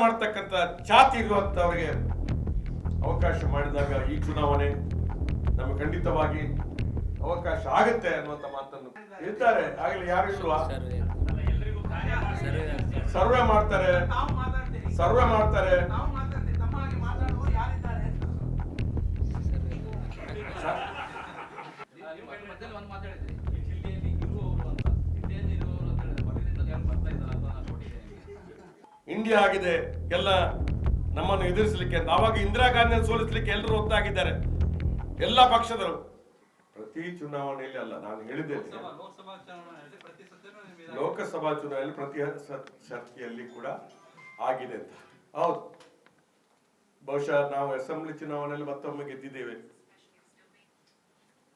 ಮಾಡ್ತಕ್ಕಂಥ ಚಾತಿ ಇರುವಂತವರಿಗೆ ಅವಕಾಶ ಮಾಡಿದಾಗ ಈ ಚುನಾವಣೆ ನಮಗೆ ಖಂಡಿತವಾಗಿ ಅವಕಾಶ ಆಗುತ್ತೆ ಅನ್ನುವಂತ ಮಾತನ್ನು ಇರ್ತಾರೆ ಆಗಲಿ, ಯಾರು ಇಲ್ವಾ? ಸರ್ವೆ ಮಾಡ್ತಾರೆ. ಸರ್ವೆ ಮಾಡ್ತಾರೆ. ಇಂಡಿಯಾ ಆಗಿದೆ ಎಲ್ಲ ನಮ್ಮನ್ನು ಎದುರಿಸಲಿಕ್ಕೆ ಅಂತ ಆವಾಗ ಇಂದಿರಾ ಗಾಂಧಿಯನ್ನು ಸೋಲಿಸಲಿಕ್ಕೆ ಎಲ್ಲರೂ ಒತ್ತಾಗಿದ್ದಾರೆ. ಎಲ್ಲ ಪಕ್ಷದರು ಪ್ರತಿ ಚುನಾವಣೆಯಲ್ಲಿ ಅಲ್ಲ ನಾನು ಹೇಳಿದ್ದೇನೆ ಲೋಕಸಭಾ ಚುನಾವಣೆಯಲ್ಲಿ ಪ್ರತಿ ಶಕ್ತಿಯಲ್ಲಿ ಕೂಡ ಆಗಿದೆ ಅಂತ. ಹೌದು. ಬಹುಶಃ ನಾವು ಅಸೆಂಬ್ಲಿ ಚುನಾವಣೆಯಲ್ಲಿ ಮತ್ತೊಮ್ಮೆ ಗೆದ್ದಿದ್ದೇವೆ.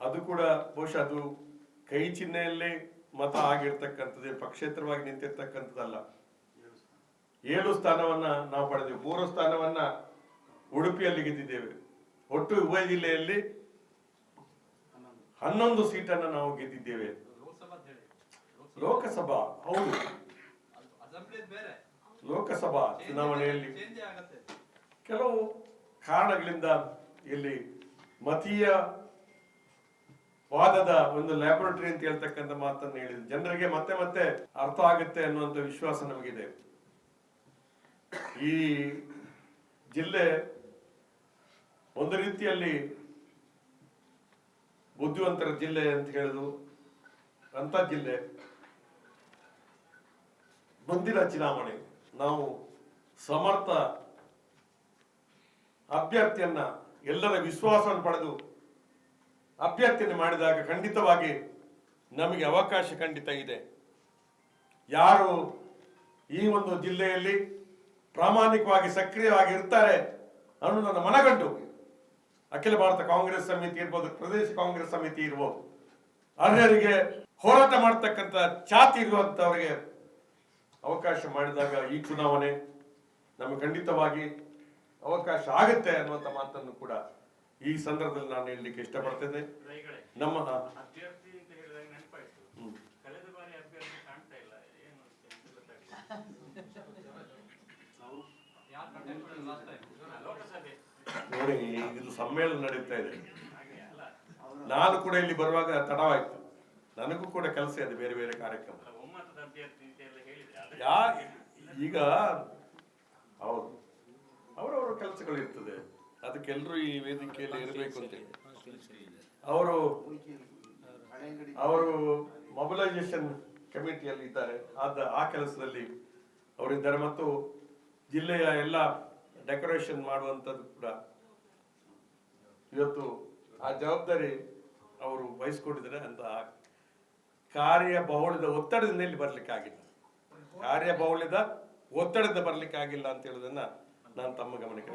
ಅದು ಕೂಡ ಬಹುಶಃ ಅದು ಕೈ ಚಿಹ್ನೆಯಲ್ಲೇ ಮತ ಆಗಿರ್ತಕ್ಕಂಥದ್ದು ಪಕ್ಷೇತರವಾಗಿ ನಿಂತಿರ್ತಕ್ಕಂಥದ್ದಲ್ಲ. ಏಳು ಸ್ಥಾನವನ್ನ ನಾವು ಪಡೆದೆವು. ಮೂರು ಸ್ಥಾನವನ್ನ ಉಡುಪಿಯಲ್ಲಿ ಗೆದ್ದಿದ್ದೇವೆ. ಒಟ್ಟು ಉಭಯ ಜಿಲ್ಲೆಯಲ್ಲಿ ಹನ್ನೊಂದು ಸೀಟನ್ನು ನಾವು ಗೆದ್ದಿದ್ದೇವೆ. ಲೋಕಸಭಾ, ಹೌದು. ಲೋಕಸಭಾ ಚುನಾವಣೆಯಲ್ಲಿ ಕೆಲವು ಕಾರಣಗಳಿಂದ ಇಲ್ಲಿ ಮತೀಯ ವಾದದ ಒಂದು ಲ್ಯಾಬೊರೇಟರಿ ಅಂತ ಹೇಳ್ತಕ್ಕಂಥ ಮಾತನ್ನು ಹೇಳಿದ್ರು. ಜನರಿಗೆ ಮತ್ತೆ ಮತ್ತೆ ಅರ್ಥ ಆಗುತ್ತೆ ಅನ್ನುವಂಥ ವಿಶ್ವಾಸ ನಮಗಿದೆ. ಈ ಜಿಲ್ಲೆ ಒಂದು ರೀತಿಯಲ್ಲಿ ಬುದ್ಧಿವಂತರ ಜಿಲ್ಲೆ ಅಂತ ಹೇಳುದು, ಅಂತ ಜಿಲ್ಲೆ. ಮುಂದಿನ ಚುನಾವಣೆ, ನಾವು ಸಮರ್ಥ ಅಭ್ಯರ್ಥಿಯನ್ನ ಎಲ್ಲರ ವಿಶ್ವಾಸವನ್ನು ಪಡೆದು ಅಭ್ಯರ್ಥಿಯನ್ನು ಮಾಡಿದಾಗ ಖಂಡಿತವಾಗಿ ನಮಗೆ ಅವಕಾಶ ಖಂಡಿತ ಇದೆ. ಯಾರು ಈ ಒಂದು ಜಿಲ್ಲೆಯಲ್ಲಿ ಪ್ರಾಮಾಣಿಕವಾಗಿ ಸಕ್ರಿಯವಾಗಿ ಇರ್ತಾರೆ ಅನ್ನೋ ನನ್ನ ಮನಗಂಡು ಅಖಿಲ ಭಾರತ ಕಾಂಗ್ರೆಸ್ ಸಮಿತಿ ಇರ್ಬೋದು ಪ್ರದೇಶ ಕಾಂಗ್ರೆಸ್ ಸಮಿತಿ ಇರ್ಬೋದು. ಅರ್ಹರಿಗೆ ಹೋರಾಟ ಮಾಡ್ತಕ್ಕಂಥ ಛಾತಿ ಇರುವಂತವರಿಗೆ ಅವಕಾಶ ಮಾಡಿದಾಗ ಈ ಚುನಾವಣೆ ನಮಗೆ ಖಂಡಿತವಾಗಿ ಅವಕಾಶ ಆಗುತ್ತೆ ಅನ್ನುವಂಥ ಮಾತನ್ನು ಕೂಡ ಈ ಸಂದರ್ಭದಲ್ಲಿ ನಾನು ಹೇಳಲಿಕ್ಕೆ ಇಷ್ಟಪಡ್ತೇನೆ. ನಮ್ಮ ಅಭ್ಯರ್ಥಿ ಅಂತ ಹೇಳಿದಾಗ ನೆನಪಾಯ್ತು ಹ್ಮ್. ಕಳೆದ ಬಾರಿ ಅಭ್ಯರ್ಥಿ ಕಾಣ್ತಾ ಇಲ್ಲ ಏನು ಅಂತ ಗೊತ್ತಾಗ್ಲಿಲ್ಲ ಯಾರು ಕಂಟೆಂಟ್ ಲಾಸ್ಟ್ ಟೈಮ್ ಲೋಕಸಭೆ ನೋಡಿ, ಇದು ಸಮ್ಮೇಳನ ನಡೀತಾ ಇದೆ. ನಾನು ಕೂಡ ಇಲ್ಲಿ ಬರುವಾಗ ತಡವಾಯ್ತು. ನನಗೂ ಕೂಡ ಕೆಲಸ ಇದೆ ಬೇರೆ ಬೇರೆ ಕಾರ್ಯಕ್ರಮ. ಯಾ, ಈಗ ಹೌದು. ಅವರವರ ಕೆಲಸಗಳು ಇರ್ತದೆ. ಅದಕ್ಕೆಲ್ಲರೂ ಈ ವೇದಿಕೆಯಲ್ಲಿ ಇರಬೇಕು ಅಂತ ಅವರು ಅವರು ಮೊಬಿಲೈಸೇಷನ್ ಕಮಿಟಿಯಲ್ಲಿ ಇದ್ದಾರೆ. ಆದ, ಆ ಕೆಲಸದಲ್ಲಿ ಅವರಿದ್ದಾರೆ. ಮತ್ತು ಜಿಲ್ಲೆಯ ಎಲ್ಲ ಡೆಕೋರೇಷನ್ ಮಾಡುವಂಥದ್ದು ಕೂಡ ಇವತ್ತು ಆ ಜವಾಬ್ದಾರಿ ಅವರು ವಹಿಸ್ಕೊಂಡಿದ್ದಾರೆ ಅಂತ ಕಾರ್ಯ ಬಹುಳದ ಒತ್ತಡದಿಂದ ಇಲ್ಲಿ ಬರ್ಲಿಕ್ಕೆ ಆಗಿಲ್ಲ. ಕಾರ್ಯ ಬಹುಳದ ಒತ್ತಡದಿಂದ ಬರ್ಲಿಕ್ಕೆ ಆಗಿಲ್ಲ ಅಂತ ಹೇಳುದನ್ನ ನಾನು ತಮ್ಮ ಗಮನಕ್ಕೆ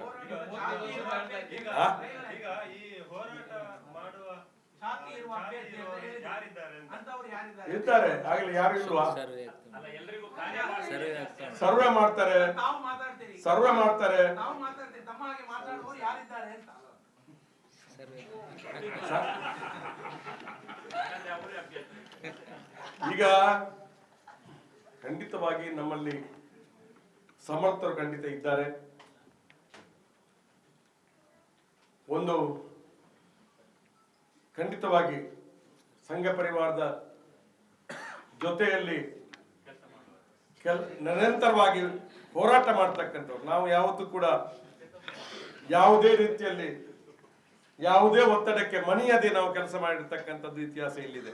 ಇರುವ ಅಭ್ಯರ್ಥಿ ಅಂತ ಹೇಳಿದ್ರು. ಅಂತವ್ರು ಯಾರಿದ್ದಾರೆ? ಇರ್ತಾರೆ. ಆಗಲಿ ಯಾರು ಇಲ್ವಾ? ಅಲ್ಲ ಸರ್ವೆ ಮಾಡ್ತಾರೆ. ತಾವು ಮಾತಾಡ್ತೀರಿ. ಸರ್ವೆ ಮಾಡ್ತಾರೆ. ತಾವು ಮಾತಾಡ್ತೀರಿ. ತಮ್ಮ ಹಾಗೆ ಮಾತಾಡುವವರು ಯಾರಿದ್ದಾರೆ ಅಂತ? ಯಾಕಂದ್ರೆ ಈಗ ಖಂಡಿತವಾಗಿ ನಮ್ಮಲ್ಲಿ ಸಮರ್ಥರು ಖಂಡಿತ ಇದ್ದಾರೆ. ಒಂದು ಖಂಡಿತವಾಗಿ ಸಂಘ ಪರಿವಾರದ ಜೊತೆಯಲ್ಲಿ ಕೆಲ್, ನಿರಂತರವಾಗಿ ಹೋರಾಟ ಮಾಡ್ತಕ್ಕಂಥವ್ರು. ನಾವು ಯಾವತ್ತೂ ಕೂಡ ಯಾವುದೇ ರೀತಿಯಲ್ಲಿ ಯಾವುದೇ ಒತ್ತಡಕ್ಕೆ ಮಣಿಯದೆ ನಾವು ಕೆಲಸ ಮಾಡಿರ್ತಕ್ಕಂಥದ್ದು ಇತಿಹಾಸ ಇಲ್ಲಿದೆ.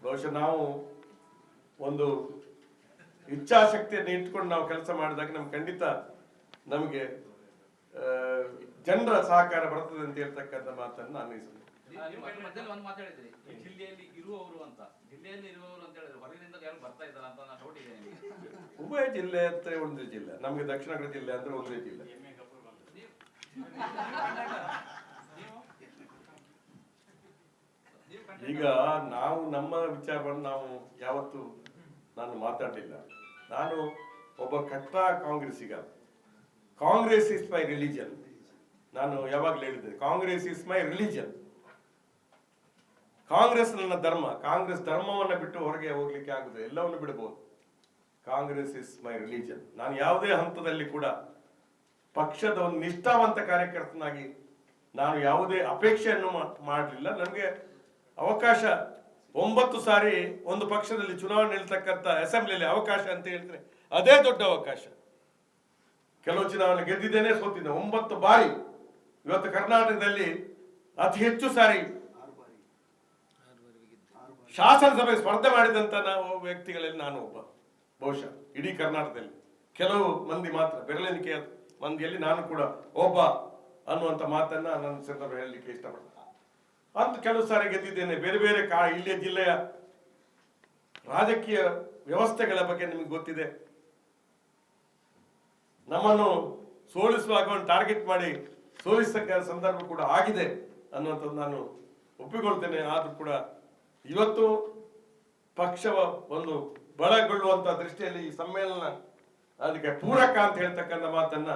ಬಹುಶಃ ನಾವು ಒಂದು ಇಚ್ಛಾಶಕ್ತಿಯನ್ನು ಇಟ್ಕೊಂಡು ನಾವು ಕೆಲಸ ಮಾಡಿದಾಗ ನಮ್ಗೆ ಖಂಡಿತ ನಮಗೆ ಜನರ ಸಹಕಾರ ಬರ್ತದೆ ಅಂತ ಹೇಳ್ತಕ್ಕಂಥ ಮಾತನ್ನು ನಾನು ಮಧ್ಯದಲ್ಲಿ ಒಂದು ಮಾತಾಡಿದ್ರಿ ಈ ಜಿಲ್ಲೆಯಲ್ಲಿ ಇರುವವರು ಅಂತ. ಜಿಲ್ಲೆಯಲ್ಲಿ ಇರುವವರು ಅಂತ ಹೇಳಿದ್ರೆ ಹೊರಗಿನಿಂದ ಯಾರು ಬರ್ತಾ ಇದ್ದಾರೆ ಅಂತ ನಾನು ನೋಡಿದ್ದೇನೆ ಉಭಯ ಜಿಲ್ಲೆ ಅಂತ ಒಂದೇ ಜಿಲ್ಲೆ. ನಮಗೆ ದಕ್ಷಿಣ ಕನ್ನಡ ಜಿಲ್ಲೆ ಅಂದ್ರೆ ಒಂದೇ ಜಿಲ್ಲೆ. ಈಗ ನಾವು ನಮ್ಮ ವಿಚಾರವನ್ನು ನಾವು ಯಾವತ್ತು ನಾನು ಮಾತಾಡಲಿಲ್ಲ. ನಾನು ಒಬ್ಬ ಕಟ್ಟ ಕಾಂಗ್ರೆಸ್ಸಿಗ ಕಾಂಗ್ರೆಸ್ ಇಸ್ ಮೈ ರಿಲಿಜನ್ ನಾನು ಯಾವಾಗಲೂ ಹೇಳಿದ್ದೆ Congress is my religion Congress ನನ್ನ ಧರ್ಮ. ಕಾಂಗ್ರೆಸ್ ಧರ್ಮವನ್ನು ಬಿಟ್ಟು ಹೊರಗೆ ಹೋಗ್ಲಿಕ್ಕೆ ಆಗುತ್ತೆ ಎಲ್ಲವನ್ನು ಬಿಡಬಹುದು ಕಾಂಗ್ರೆಸ್ ಇಸ್ ಮೈ ರಿಲಿಜನ್ ನಾನು ಯಾವುದೇ ಹಂತದಲ್ಲಿ ಕೂಡ ಪಕ್ಷದ ಒಂದು ನಿಷ್ಠಾವಂತ ಕಾರ್ಯಕರ್ತನಾಗಿ ನಾನು ಯಾವುದೇ ಅಪೇಕ್ಷೆಯನ್ನು ಮಾಡಲಿಲ್ಲ. ನನಗೆ ಅವಕಾಶ ಒಂಬತ್ತು ಸಾರಿ ಒಂದು ಪಕ್ಷದಲ್ಲಿ ಚುನಾವಣೆ ನಿಲ್ತಕ್ಕಂಥ ಅಸೆಂಬ್ಲಿಯಲ್ಲಿ ಅವಕಾಶ ಅಂತ ಹೇಳಿದ್ರೆ ಅದೇ ದೊಡ್ಡ ಅವಕಾಶ. ಕೆಲವು ಚುನಾವಣೆ ಗೆದ್ದಿದ್ದೇನೆ ಸೋತಿದ್ದೆ. ಒಂಬತ್ತು ಬಾರಿ ಇವತ್ತು ಕರ್ನಾಟಕದಲ್ಲಿ ಅತಿ ಹೆಚ್ಚು ಸಾರಿ ಶಾಸನಸಭೆ ಸ್ಪರ್ಧೆ ಮಾಡಿದಂತ ನಾವು ವ್ಯಕ್ತಿಗಳಲ್ಲಿ ನಾನು ಒಬ್ಬ. ಬಹುಶಃ ಇಡೀ ಕರ್ನಾಟಕದಲ್ಲಿ ಕೆಲವು ಮಂದಿ ಮಾತ್ರ ಬೆರಳೆಣಿಕೆಯ ಮಂದಿಯಲ್ಲಿ ನಾನು ಕೂಡ ಒಬ್ಬ ಅನ್ನುವಂಥ ಮಾತನ್ನ ನನ್ನ ಸಂದರ್ಭ ಹೇಳಲಿಕ್ಕೆ ಇಷ್ಟಪಡ್ತೇನೆ. ಅಂತ ಕೆಲವು ಸಾರಿ ಗೆದ್ದಿದ್ದೇನೆ. ಬೇರೆ ಬೇರೆ ಕಾ, ಇಲ್ಲಿಯ ಜಿಲ್ಲೆಯ ರಾಜಕೀಯ ವ್ಯವಸ್ಥೆಗಳ ಬಗ್ಗೆ ನಿಮಗೆ ಗೊತ್ತಿದೆ. ನಮ್ಮನ್ನು ಸೋಲಿಸುವಾಗ ಒಂದು ಟಾರ್ಗೆಟ್ ಮಾಡಿ ಸೋಲಿಸಕ್ಕ ಸಂದರ್ಭ ಕೂಡ ಆಗಿದೆ ಅನ್ನುವಂಥದ್ದು ನಾನು ಒಪ್ಪಿಕೊಳ್ತೇನೆ. ಆದರೂ ಕೂಡ ಇವತ್ತು ಪಕ್ಷವ ಒಂದು ಬಲಗೊಳ್ಳುವಂತ ದೃಷ್ಟಿಯಲ್ಲಿ ಈ ಸಮ್ಮೇಳನ ಅದಕ್ಕೆ ಪೂರಕ ಅಂತ ಹೇಳ್ತಕ್ಕಂಥ ಮಾತನ್ನ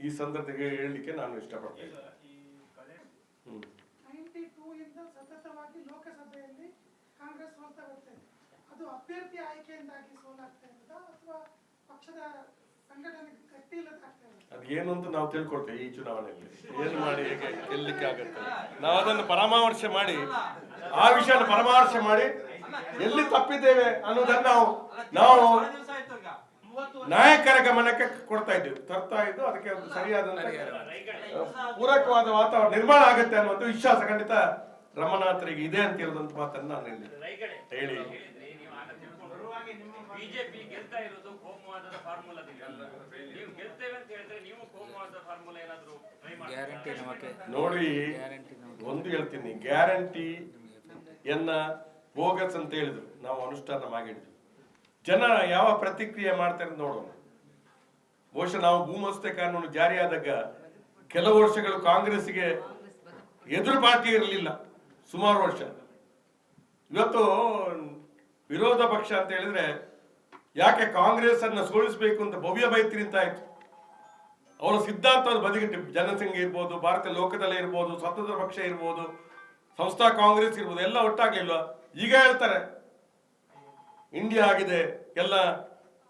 ಈ ಸಂದರ್ಭಕ್ಕೆ ಹೇಳಲಿಕ್ಕೆ ನಾನು ಇಷ್ಟಪಡ್ತೇನೆ. ಲೋಕಸಭೆಯಲ್ಲಿ ಕಾಂಗ್ರೆಸ್ ಸೋಲ್ತಾ ಬರ್ತಾ ಅದು ಅಭ್ಯರ್ಥಿ ಆಯ್ಕೆಯಿಂದಾಗಿ ಸೋಲಾಗ್ತಾ ಇರೋದಾ? ಸಂಘಟನೆ ಗಟ್ಟಿ ಅದು ಏನು ಅಂತ ನಾವು ತಿಳ್ಕೊಡ್ತೇವೆ ಈ ಚುನಾವಣೆಯಲ್ಲಿ. ಏನು ಮಾಡಿ ಹೇಗೆ ಗೆಲ್ಲಕ್ಕೆ ಆಗುತ್ತೆ. ನಾವು ಅದನ್ನು ಪರಾಮರ್ಶೆ ಮಾಡಿ ಆ ವಿಷಯನ ಪರಾಮರ್ಶೆ ಮಾಡಿ ಎಲ್ಲಿ ತಪ್ಪಿದ್ದೇವೆ ಅನ್ನೋದನ್ನ ನಾವು ನಾವು ನಾಯಕರ ಗಮನಕ್ಕೆ ಕೊಡ್ತಾ ಇದ್ದೇವೆ. ತರ್ತಾ ಇದ್ದು ಅದಕ್ಕೆ ಒಂದು ಸರಿಯಾದ ಪೂರಕವಾದ ವಾತಾವರಣ ನಿರ್ಮಾಣ ಆಗುತ್ತೆ ಅನ್ನುವಂಥ ವಿಶ್ವಾಸ ಖಂಡಿತ ರಮನಾಥರಿಗೆ ಇದೆ ಅಂತ ಹೇಳಿದಂತ ಮಾತನ್ನ ನಾನು ಇಲ್ಲಿ ಹೇಳಿ ಹೇಳಿದ್ರಿ, ನೀವು ಆಗ ತಿಳ್ಕೊಂಡ್ರು. ಬಿಜೆಪಿ ಗೆಲ್ತಾ ಇರೋದು ಕೋಮುವಾದದ ಫಾರ್ಮುಲಾದಿಂದ ನೀವು ಗೆಲ್ತೇವೆ ಅಂತ ಹೇಳಿದ್ರೆ ನೀವು ಕೋಮುವಾದದ ಫಾರ್ಮುಲಾ ಏನಾದ್ರು ಟ್ರೈ ಮಾಡಿ ನೋಡಿ ಒಂದು ಹೇಳ್ತೀನಿ ಗ್ಯಾರಂಟಿ ಎನ್ನ ಬೋಗಸ್ ಅಂತ ಹೇಳಿದ್ರು. ನಾವು ಅನುಷ್ಠಾನ ಮಾಡಿದ್ವಿ. ಜನ ಯಾವ ಪ್ರತಿಕ್ರಿಯೆ ಮಾಡ್ತಾರೆ ನೋಡೋಣ. ಬಹುಶಃ ನಾವು ಭೂಮಸ್ತೆ ಕಾನೂನು ಜಾರಿಯಾದಾಗ ಕೆಲವು ವರ್ಷಗಳು ಕಾಂಗ್ರೆಸ್ಗೆ ಎದುರು ಪಾರ್ಟಿ ಇರಲಿಲ್ಲ. ಸುಮಾರು ವರ್ಷ. ಇವತ್ತು ವಿರೋಧ ಪಕ್ಷ ಅಂತ ಹೇಳಿದ್ರೆ, ಯಾಕೆ ಕಾಂಗ್ರೆಸ್ ಅನ್ನ ಸೋಲಿಸಬೇಕು ಅಂತ ಭವ್ಯ ಮೈತ್ರಿ ಅಂತ ಆಯ್ತು. ಅವರ ಸಿದ್ಧಾಂತವನ್ನು ಬದಿಗಿಟ್ಟು, ಜನಸಂಘ ಇರ್ಬೋದು, ಭಾರತ ಲೋಕದಲ್ಲೇ ಇರ್ಬೋದು, ಸ್ವತಂತ್ರ ಪಕ್ಷ ಇರ್ಬೋದು, ಸಂಸ್ಥಾ ಕಾಂಗ್ರೆಸ್ ಇರ್ಬೋದು, ಎಲ್ಲ ಒಟ್ಟಾಗ್ಲಿಲ್ವಾ ಈಗ ಹೇಳ್ತಾರೆ, ಇಂಡಿಯಾ ಆಗಿದೆ, ಎಲ್ಲ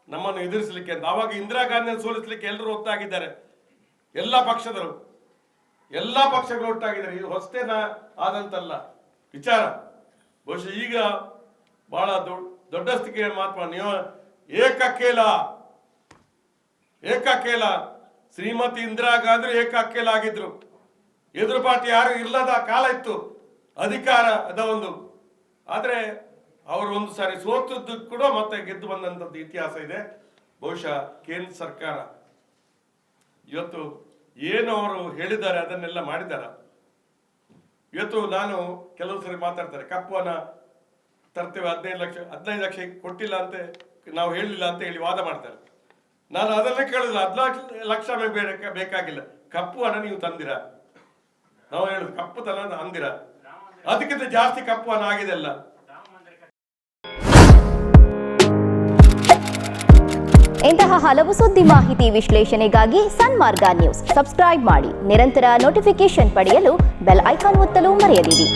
ನಮ್ಮನ್ನು ಎದುರಿಸಲಿಕ್ಕೆ ಅಂತ. ಆವಾಗ ಇಂದಿರಾ ಗಾಂಧಿಯನ್ನು ಸೋಲಿಸಲಿಕ್ಕೆ ಎಲ್ಲರೂ ಒಟ್ಟಾಗಿದ್ದಾರೆ. ಎಲ್ಲ ಪಕ್ಷದರು ಎಲ್ಲ ಪಕ್ಷಗಳು ಒಟ್ಟಾಗಿದ್ದಾರೆ. ಇದು ಹೊಸತೇನ ಆದಂತಲ್ಲ. ವಿಚಾರ. ಬಹುಶಃ ಈಗ ಬಹಳ ದೊಡ್ಡ ದೊಡ್ಡಸ್ತಿಕೆ ಮಾತ್ರ. ನೀವು ಏಕಕೇಲ ಏಕಕೇಲ. ಶ್ರೀಮತಿ ಇಂದಿರಾ ಗಾಂಧಿ ಏಕಕೇಲ ಆಗಿದ್ರು. ಎದುರು ಪಾರ್ಟಿ ಯಾರು ಇಲ್ಲದ ಕಾಲ ಇತ್ತು ಅಧಿಕಾರ ಅದ ಒಂದು. ಆದ್ರೆ ಅವರು ಒಂದು ಸಾರಿ ಸೋತದ್ದು ಕೂಡ ಮತ್ತೆ ಗೆದ್ದು ಬಂದಂತದ್ದು ಇತಿಹಾಸ ಇದೆ. ಬಹುಶಃ ಕೇಂದ್ರ ಸರ್ಕಾರ ಇವತ್ತು ಏನು ಅವರು ಹೇಳಿದ್ದಾರೆ ಅದನ್ನೆಲ್ಲ ಮಾಡಿದ್ದಾರೆ? ಇವತ್ತು ನಾನು ಕೆಲವು ಸರಿ ಮಾತಾಡ್ತಾರೆ. ಕಪ್ಪು ಹಣ ತರ್ತೇವೆ, ಹದಿನೈದು ಲಕ್ಷ ಹದಿನೈದು ಲಕ್ಷ ಕೊಟ್ಟಿಲ್ಲ ಅಂತ, ನಾವು ಹೇಳಿಲ್ಲ ಅಂತ ಹೇಳಿ ವಾದ ಮಾಡ್ತಾರೆ. ನಾನು ಅದನ್ನೇ ಕೇಳಿಲ್ಲ ಹದಿನಾಲ್ಕು ಲಕ್ಷ ಬೇಕಾಗಿಲ್ಲ. ಕಪ್ಪು ಹಣ ನೀವು ತಂದಿರ? ನಾವು ಹೇಳುದು, ಕಪ್ಪು ತನ ಅಂದಿರ? ಅದಕ್ಕಿಂತ ಜಾಸ್ತಿ ಕಪ್ಪು ಹಣ ಆಗಿದೆ ಅಲ್ಲ. ಇಂತಹ ಹಲವು ಸುದ್ದಿ ಮಾಹಿತಿ ವಿಶ್ಲೇಷಣೆಗಾಗಿ ಸನ್ಮಾರ್ಗ ನ್ಯೂಸ್. ಸಬ್ಸ್ಕ್ರೈಬ್ ಮಾಡಿ, ನಿರಂತರ ನೋಟಿಫಿಕೇಶನ್ ಪಡೆಯಲು ಬೆಲ್ ಐಕಾನ್ ಒತ್ತಲು ಮರೆಯದಿರಿ.